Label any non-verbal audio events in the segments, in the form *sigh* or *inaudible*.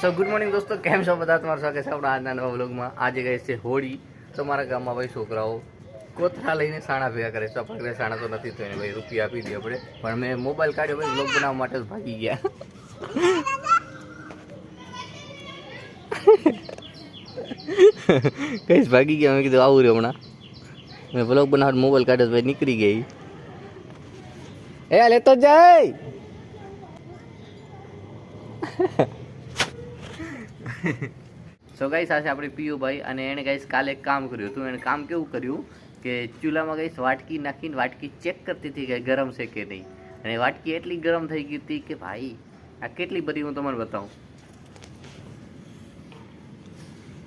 સો good morning દોસ્તો. કેમ છો બધા? તમારું સ્વાગત છે આપણા આજના નવા વ્લોગમાં આજે ગઈ છે હોળી. તો મારા ગામમાં ભાઈ છોકરાઓ કોથળા લઈને સાણા ભેગા કરે છે. આપણે સાણા તો નથી એને ભાઈ રૂપિયા આપી દે આપણે. પણ મેં મોબાઈલ કાઢ્યો ભાઈ વ્લોગ બનાવવા માટે જ ભાગી ગયા. *laughs* કઈ ભાગી ગયા. મેં કીધું આવું રહ્યું હમણાં. મેં વ્લોગ બનાવવા મોબાઈલ કાઢ્યો ભાઈ નીકળી ગઈ. એ લેતો જાય. સો ગાઈસ આ છે આપણી પિયુભાઈ અને એણે ગાઈસ કાલે કામ કર્યું હતું. એણે કામ કેવું કર્યું કે ચૂલામાં ગાઈસ વાટકી નાખીને વાટકી ચેક કરતી હતી કે ગરમ છે કે નહીં. અને વાટકી એટલી ગરમ થઈ ગઈ હતી કે ભાઈ આ કેટલી બધી હું તમને બતાવું.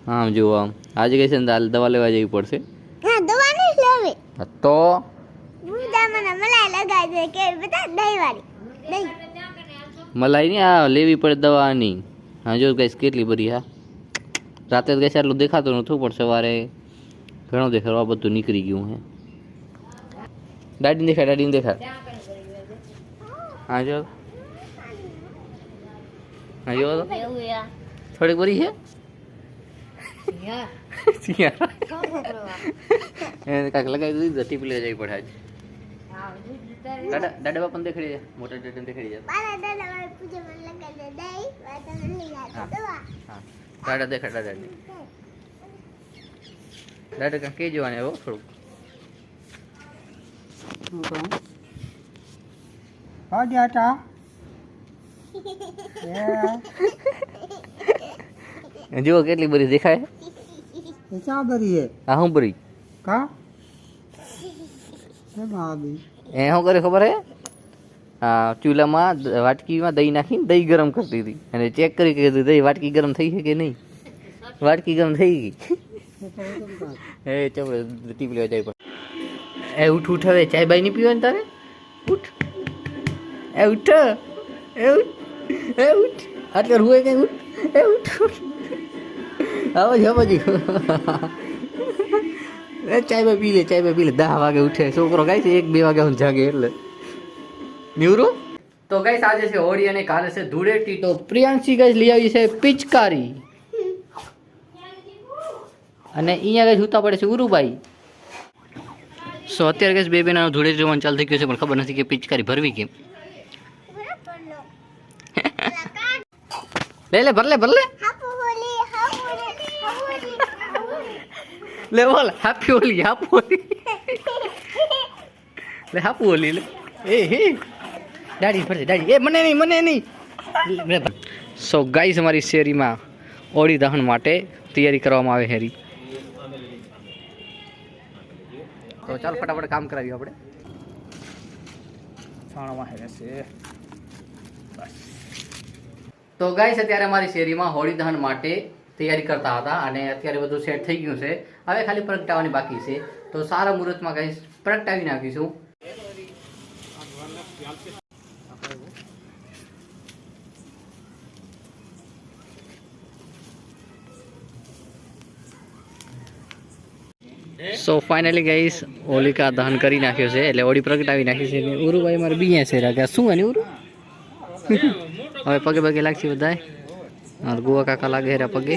હા જુઓ આમ. આજે કઈ છે ને દવા લેવા જવી પડશે. હા દવા નહીં લેવી. તો? બુધા મને મલાઈ લગાવી દે કે બતા દહીં વાળી દહીં. મલાઈ નહીં આ લેવી પડે દવાની. હા જો ગાઈસ કેટલી બધી હા. રાતે તો ગાઈસ આટલું દેખાતું નહોતું પણ સવારે ઘણું દેખાડું આ બધું નીકળી ગયું હે. દાડીને દેખાડ દાડીને દેખાય હા જો. હા જો. થોડીક બધી છે કાંઈક લગાવી દીધી લે પેલી જઈ પડે આજે. દાદા દાદા બાપાને દેખાડી જાય મોટા દાદાને દેખાડી જાય મારા દાદા મારે પૂજે મને લગાવી દે. દહીં વાતા નહીં હા. લાગે દવા દાદા દાદા દાદા કાંઈ કહી જવાને હો થોડુંક. Hajata. જુઓ કેટલી બધી દેખાય. ક્યાં બરી હે શું બરી કા? એ શું કરે ખબર હે? ચૂલામાં વાટકીમાં દહીં નાખીને દહીં ગરમ કરતી હતી. અને ચેક કરી કે દહીં વાટકી ગરમ થઈ છે કે નહીં? વાટકી ગરમ થઈ ગઈ. એ ચપડે ટીપ લેવા જાય પણ એ ઉઠ ઉઠ હવે ચાય બાય નહીં પીવાની તારે? ઉઠ. એ ઉઠ. એ ઉઠ. એ ઉઠ. આટલે રૂએ કઈ ઉઠ. એ ઉઠ ઉઠ. આવો જ આવો જ એ *laughs* ચાય પી લે ચાય પી લે. દસ વાગે ઉઠે. છોકરો ગાય છે એક બે વાગે હું જાગે એટલે. નિવરું? તો ગાઈસ આજે છે હોળી અને કાલે છે ધૂળેટી. તો પ્રિયાંશી ગાઈસ લઈ આવી છે પિચકારી. અને અહીંયા ગાઈસ ઉતા પડે છે ઉરુભાઈ. સો અત્યારે ગેસ બે બેના ધૂળેટી રમવાનું ચાલુ થઈ ગયું છે પણ ખબર નથી કે પિચકારી ભરવી કેમ. *laughs* લે લે ભર લે ભર લે હાપુ હોલી હાપુ હોલી હાપુ હોલી લે બોલ હાપી ઓલી હાપુ ઓલી. લે હાપુ ઓલી લે. એ હે. દાડી ફરજે દાડી એ મને નહીં મને નહીં. સો ગાઈસ અમારી શેરીમાં ઓળી દહન માટે તૈયારી કરવામાં આવે હેરી. તો ચાલ ફટાફટ કામ કરાવીએ આપણે. છાણમાં હે છે તો ગાઈસ અત્યારે અમારી શેરીમાં હોળી દહન માટે તૈયારી કરતા હતા અને અત્યારે બધું સેટ થઈ ગયું છે. હવે ખાલી પ્રગટાવવાની બાકી છે. તો સારા મુહૂર્તમાં કઈ પ્રગટાવી નાખીશું. સો ફાઇનલી ગાઈસ હોલિકા દહન કરી નાખ્યો છે. એટલે હોળી પ્રગટાવી નાખી છે. ઉરુભાઈ મારે બીયા છે. રાખ્યા શું અને ઉરુ? હવે પગે પગે લાગશે બધાય. મારા ગુવા કાકા લાગે હેરા પગે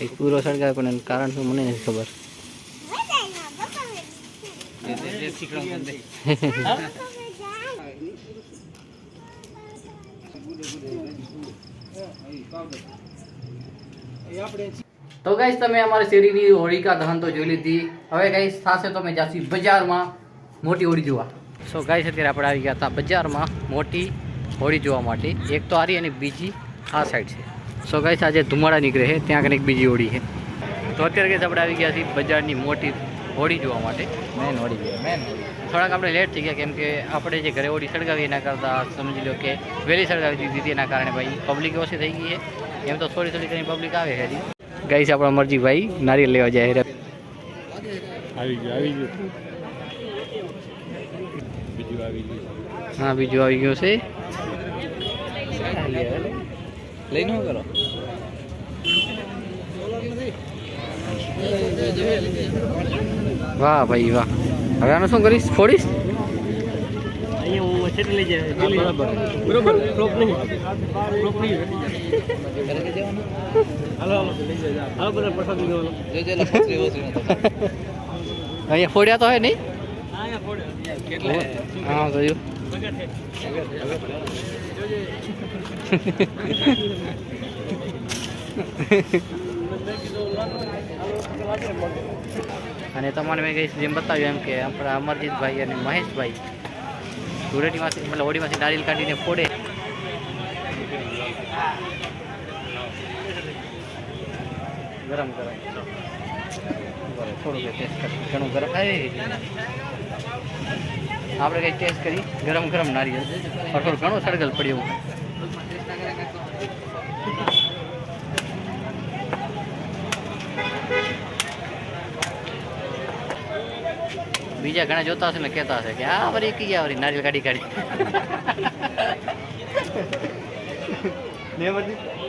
એક પૂરો સળગાવે પણ એનું કારણ શું મને નથી ખબર તો ગાઈસ તમે અમારી શેરીની હોળિકા દહન તો જોઈ લીધી. હવે ગાઈસ થશે તો અમે જાસી બજારમાં મોટી હોળી જોવા. સો ગાઈસ અત્યારે આપણે આવી ગયા હતા બજારમાં મોટી હોળી જોવા માટે. એક તો આરી અને બીજી આ સાઈડ છે. સો ગાઈસ આજે ધુમાડા નીકળે છે. ત્યાં કને એક બીજી હોળી છે. તો અત્યારે ગાઈસ આપણે આવી ગયા છીએ બજારની મોટી હોળી જોવા માટે. મેન હોળી મેન થોડાક આપણે લેટ થઈ ગયા કેમ કે આપણે જે ઘરે હોળી સળગાવી એના કરતાં સમજી લો કે વહેલી સળગાવી દીધી હતી એના કારણે ભાઈ પબ્લિક ઓછી થઈ ગઈ છે. એમ તો થોડી થોડી કરીને પબ્લિક આવે છે હજી. છે આપણા મરજી ભાઈ નારિયેલ લેવા જાય હેરા આવી ગયું આવી ગયું. બીજું આવી ગયું. હા બીજું આવી ગયું છે. લઈ નો કરો. વાહ ભાઈ વાહ. હવે આનું શું કરીશ? ફોડીશ? અહીંયા ફોડ્યા તો હે નહીં? અહીંયા ફોડે કેટલે? હા જોયું *laughs* અને તમારે મેં કહીશ જેમ બતાવ્યું એમ કે આપણા અમરજીતભાઈ અને મહેશભાઈ ધૂળેટીમાંથી, મતલબ હોડીમાંથી નારિયેલ કાઢીને ફોડે. ગરમ ગરમ. બરાબર થોડુંક ટેસ્ટ કરી ઘણું ગરમ. આપણે કંઈ ટેસ્ટ કરી ગરમ ગરમ નારિયેળ. પણ થોડું ઘણું સળગલ પડ્યું. બીજા ઘણા જોતા હશે ને કહેતા હશે કે આ વરી કી આ વરી નારિયેળ કાઢી કાઢી. *laughs*